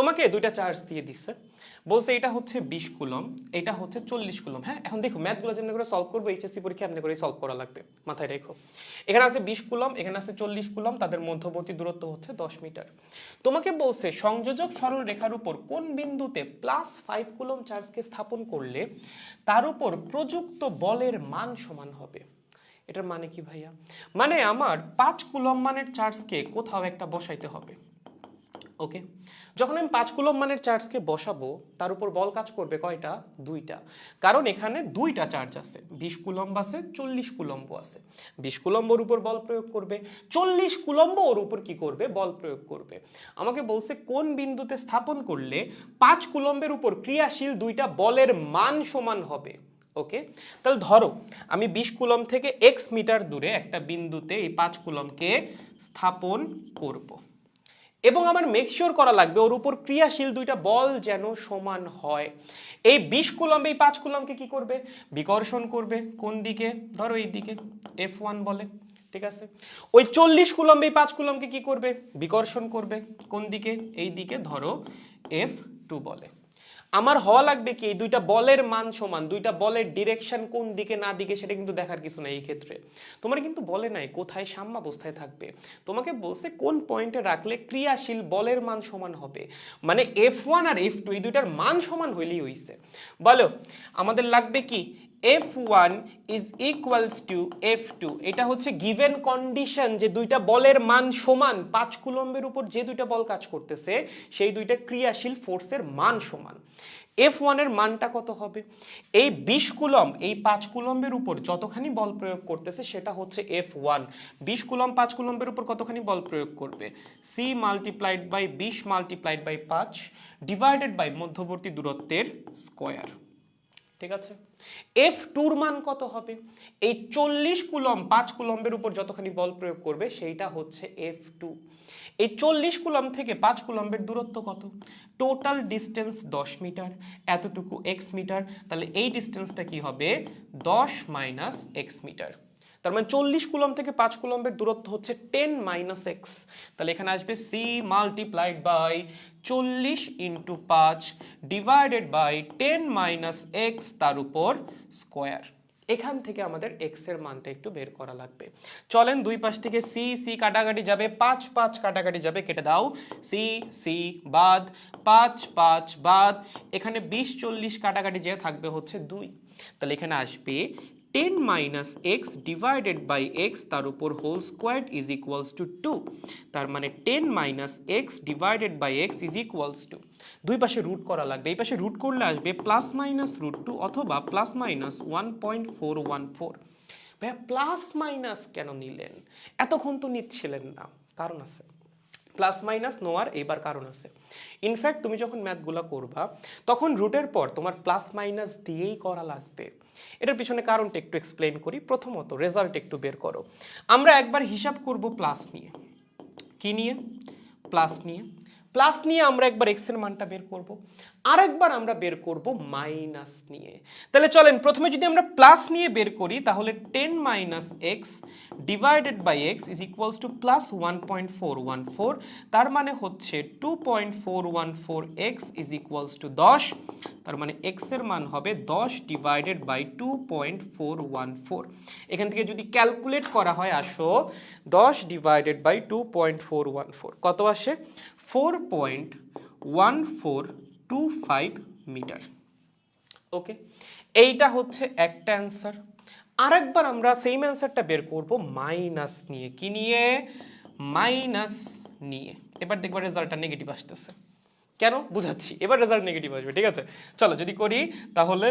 তোমাকে দুইটা চার্জ দিয়ে দিচ্ছে বলছে এটা হচ্ছে বিশ কুলম, এটা হচ্ছে চল্লিশ কুলম। হ্যাঁ এখন দেখো ম্যাথগুলো যেমনি করে সলভ করব এইচএসসি পরীক্ষা এমনি করে সলভ করা লাগবে। মাথায় রেখো। এখানে আছে বিশ কুলম, এখানে আছে চল্লিশ কুলম, তাদের মধ্যবর্তী দূরত্ব হচ্ছে দশ মিটার। তোমাকে বলছে, সংযোজক সরল রেখার উপর কোন বিন্দুতে প্লাস ফাইভ কুলম চার্জকে স্থাপন করলে তার উপর প্রযুক্ত বলের মান সমান হবে? এটার মানে কি ভাইয়া? মানে আমার পাঁচ কুলম মানের চার্জকে কোথাও একটা বসাইতে হবে। ওকে যখন আমি পাঁচ কুলম মানের চার্জকে বসাবো, তার উপর বল কাজ করবে কয়টা? দুইটা। কারণ এখানে দুইটা চার্জ আছে। বিশ কুলম্ব আছে, চল্লিশ কুলম্ব আছে। বিশ কুলম্বর উপর বল প্রয়োগ করবে। চল্লিশ কুলম্ব ওর উপর কি করবে? বল প্রয়োগ করবে। আমাকে বলছে কোন বিন্দুতে স্থাপন করলে পাঁচ কুলম্বের উপর ক্রিয়াশীল দুইটা বলের মান সমান হবে? ওকে তাহলে ধরো, আমি বিশ কুলম থেকে এক্স মিটার দূরে একটা বিন্দুতে এই পাঁচ কুলমকে স্থাপন করব। এবং আমার মেকশিওর করা লাগবে, ওর উপর ক্রিয়াশীল দুইটা বল যেন সমান হয়। এই বিশ কুলম্ব, এই পাঁচ কুলম্বকে কি করবে? বিকর্ষণ করবে, কোন দিকে? ধরো এই দিকে এফ ওয়ান বলে, ঠিক আছে? ওই চল্লিশ কুলম্ব, এই পাঁচ কুলম্বকে কি করবে? বিকর্ষণ করবে, কোন দিকে? এই দিকে, ধরো এফ টু বলে। আমার হওয়া লাগবে কি? দুইটা বলের মান সমান, দুইটা বলের ডিরেকশন কোন দিকে না দিকে সেটা কিন্তু দেখার কিছু নাই এই ক্ষেত্রে। তোমার কিন্তু বলে নাই কোথায় সাম্যাবস্থায় থাকবে। তোমাকে বলছে কোন পয়েন্টে রাখলে ক্রিয়াশীল বলের মান সমান হবে। মানে এফ ওয়ান আর এফ টু এই দুইটার মান সমান হইলেই হইছে। বলো, আমাদের লাগবে কি? F one is equals to F two এটা হচ্ছে গিভেন কন্ডিশন যে দুইটা বলের মান সমান, পাঁচ কুলম্বের উপর যে দুইটা বল কাজ করতেছে, সেই দুইটা ক্রিয়াশীল ফোর্সের মান সমান। এফ ওয়ানের মানটা কত হবে? এই বিশ কুলম এই পাঁচ কুলম্বের উপর যতখানি বল প্রয়োগ করতেছে, সেটা হচ্ছে এফ ওয়ান বিশ কুলম পাঁচ কুলম্বের উপর কতখানি বল প্রয়োগ করবে? সি মাল্টিপ্লাইড বাই বিশ মাল্টিপ্লাইড বাই পাঁচ ডিভাইডেড বাই মধ্যবর্তী দূরত্বের স্কোয়ার ঠিক আছে? এফ টুর মান কত হবে? এই চল্লিশ কুলম পাঁচ কুলম্বের উপর যতখানি বল প্রয়োগ করবে, সেইটা হচ্ছে এফ টু। এই চল্লিশ কুলম থেকে পাঁচ কুলম্বের দূরত্ব কত? টোটাল ডিস্টেন্স দশ মিটার। এতটুকু এক্স মিটার, তাহলে এই ডিস্টেন্সটা কি হবে? দশ মাইনাস এক্স মিটার। তার মানে চল্লিশ কুলম থেকে পাঁচ কুলম্বের দূরত্ব হচ্ছে টেন মাইনাস এক্স তাহলে এখানে আসবে সি মাল্টিপ্লাইড বাই চল্লিশ ইন্টু পাঁচ divided by ten minus X তার উপর স্কোয়ার এখান থেকে আমাদের এক্সের মানটা একটু বের করা লাগবে। চলেন দুই পাশ থেকে সি সি কাটাকাটি যাবে, পাঁচ পাঁচ কাটাকাটি যাবে, কেটে দাও। সি সি বাদ, পাঁচ পাঁচ বাদ। এখানে বিশ চল্লিশ কাটাকাটি যে থাকবে হচ্ছে দুই। তাহলে এখানে আসবে ten minus X divided by X তার উপর whole square is equals to two. তার মানে ten minus X divided by X is equals to. দুই পাশে রুট করা লাগবে। এই পাশে রুট করলে আসবে প্লাস মাইনাস রুট টু অথবা plus minus one point four one four. ভাইয়া, প্লাস মাইনাস কেন নিলেন? এতক্ষণ তো নিচ্ছিলেন না। কারণ আছে। প্লাস মাইনাস নোয়ার এইবার কারণ আছে। ইনফ্যাক্ট তুমি যখন ম্যাথগুলো করবা, তখন রুটের পর তোমার প্লাস মাইনাস দিয়েই করা লাগবে। এটার পিছনে কারণটা একটু এক্সপ্লেন করি। প্রথমত রেজাল্ট একটু বের করো। আমরা একবার হিসাব করব প্লাস নিয়ে। কি নিয়ে? প্লাস নিয়ে। প্লাস নিয়ে আমরা একবার এক্সের মানটা বের করব। আরেকবার আমরা বের করব মাইনাস নিয়ে। তাহলে চলেন, প্রথমে যদি আমরা প্লাস নিয়ে বের করি, তাহলে ten minus X divided by X is equals to plus one point four one four তার মানে হচ্ছে two point four one four X is equals to দশ, তার মানে এক্সের মান হবে দশ divided by two point four one four এখান থেকে যদি ক্যালকুলেট করা হয়, আসো, দশ divided by two point four one four কত আসে? Four point one four two five metre okay এইটা হচ্ছে একটা অ্যান্সার আরেকবার আমরা সেম অ্যান্সারটা বের করব মাইনাস নিয়ে। কি নিয়ে? মাইনাস নিয়ে। এবার দেখবার রেজাল্টটা নেগেটিভ আসতেছে। কেন? বুঝাচ্ছি। এবার রেজাল্ট নেগেটিভ আসবে। ঠিক আছে? চলো, যদি করি, তাহলে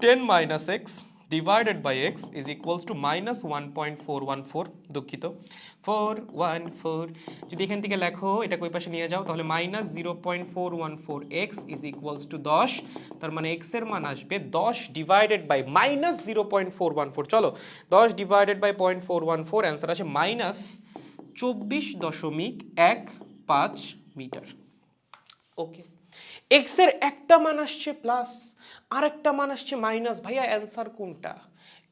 ten minus X divided by X is equals to minus one point four one four দুঃখিত। ফোর ওয়ান ফোর যদি এখান থেকে লেখো, এটা কই পাশে নিয়ে যাও, তাহলে minus zero point four one four X is equals to দশ। তার মানে এক্সের মান আসবে দশ divided by minus zero point four one four চলো, দশ divided by point four one four answer আসে মাইনাস চব্বিশ দশমিক এক পাঁচ মিটার। ওকে এক্সের একটা মান আসছে প্লাস আর একটা মান আসছে মাইনাস ভাইয়া অ্যান্সার কোনটা?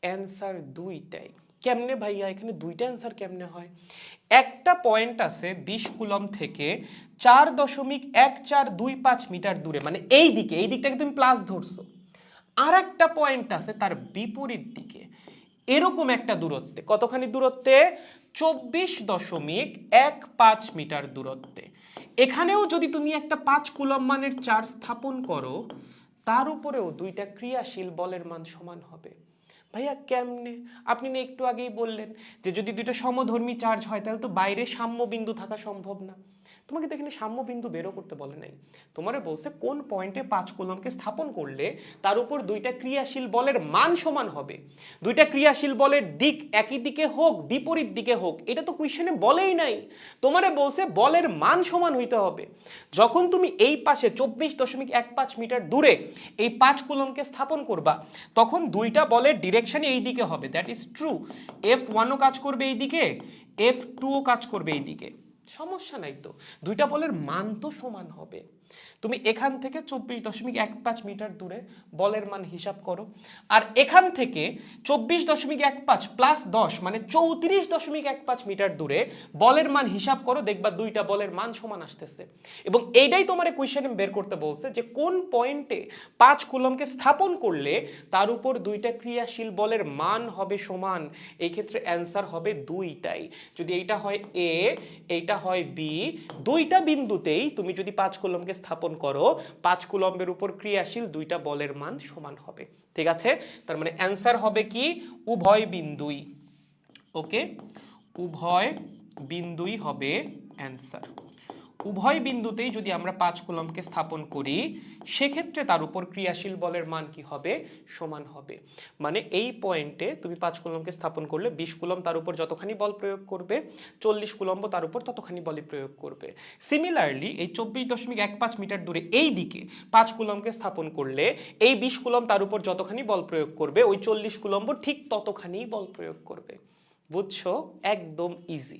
অ্যান্সার দুইটাই। কেমনে ভাইয়া? এখানে দুইটা অ্যান্সার কেমনে হয়? একটা পয়েন্ট আছে বিশ কুলম থেকে চার দশমিক এক চার দুই পাঁচ মিটার দূরে। মানে এই দিকে এই দিকটাকে তুমি প্লাস ধরছো। আর একটা পয়েন্ট আছে তার বিপরীত দিকে। এরকম একটা দূরত্বে, কতখানি দূরত্বে? চব্বিশ দশমিক এক পাঁচ মিটার দূরত্বে। এখানেও যদি তুমি একটা পাঁচ কুলম মানের চার্জ স্থাপন করো, তার উপরেও দুইটা ক্রিয়াশীল বলের মান সমান হবে। ভাইয়া, কেমনে? আপনি না একটু আগেই বললেন যে যদি দুইটা সমধর্মী চার্জ হয়, তাহলে তো বাইরে সাম্য বিন্দু থাকা সম্ভব না। তোমাকে তো এখানে সাম্য বিন্দু বেরো করতে বলে নাই। তোমারে বলছে কোন পয়েন্টে পাঁচ কুলমকে স্থাপন করলে তার উপর দুইটা ক্রিয়াশীল বলের মান সমান হবে। দুইটা ক্রিয়াশীল বলের দিক একই দিকে হোক, বিপরীত দিকে হোক, এটা তো কুইশনে বলেই নাই। তোমারে বলছে বলের মান সমান হইতে হবে। যখন তুমি এই পাশে চব্বিশ দশমিক এক পাঁচ মিটার দূরে এই পাঁচ কুলমকে স্থাপন করবা, তখন দুইটা বলের ডিরেকশন এই দিকে হবে। দ্যাট ইজ ট্রু এফ ওয়ানও কাজ করবে এই দিকে এফ টুও কাজ করবে এই দিকে। সমস্যা নাই তো। দুইটা বলের মান তো সমান হবে। তুমি এখান থেকে চব্বিশ দশমিক এক পাঁচ মিটার দূরে বলের মান হিসাব করো। আর এখান থেকে চব্বিশ দশমিক এক পাঁচ প্লাস দশ মানে চৌত্রিশ দশমিক এক পাঁচ মিটার দূরে বলের মান হিসাব করো, দেখবা দুইটা বলের মান সমান আসতেছে। এবং এইটাই তোমার কুয়েশনে বের করতে বলছে যে কোন পয়েন্টে পাঁচ কুলমকে স্থাপন করলে তার উপর দুইটা ক্রিয়াশীল বলের মান হবে সমান। এই ক্ষেত্রে অ্যান্সার হবে দুইটাই। যদি এইটা হয় এ এইটা হয় বি দুইটা বিন্দুতেই তুমি যদি পাঁচ কুলমকে স্থাপন করো, পাঁচ কুলম্বের উপর ক্রিয়াশীল দুইটা বলের মান সমান হবে। ঠিক আছে? তার মানে অ্যান্সার হবে কি? উভয় বিন্দুই। ওকে উভয় বিন্দুই হবে অ্যান্সার উভয় বিন্দুতেই যদি আমরা পাঁচ কুলমকে স্থাপন করি, সেক্ষেত্রে তার উপর ক্রিয়াশীল বলের মান কি হবে? সমান হবে। মানে এই পয়েন্টে তুমি পাঁচ কুলমকে স্থাপন করলে বিশ কুলম তার উপর যতখানি বল প্রয়োগ করবে, চল্লিশ কুলম্ব তার উপর ততখানি বলই প্রয়োগ করবে। সিমিলারলি এই চব্বিশ দশমিক এক পাঁচ মিটার দূরে এই দিকে পাঁচ কুলমকে স্থাপন করলে এই বিশ কুলম তার উপর যতখানি বল প্রয়োগ করবে, ওই চল্লিশ কুলম্ব ঠিক ততখানি বল প্রয়োগ করবে। বুঝছ? একদম ইজি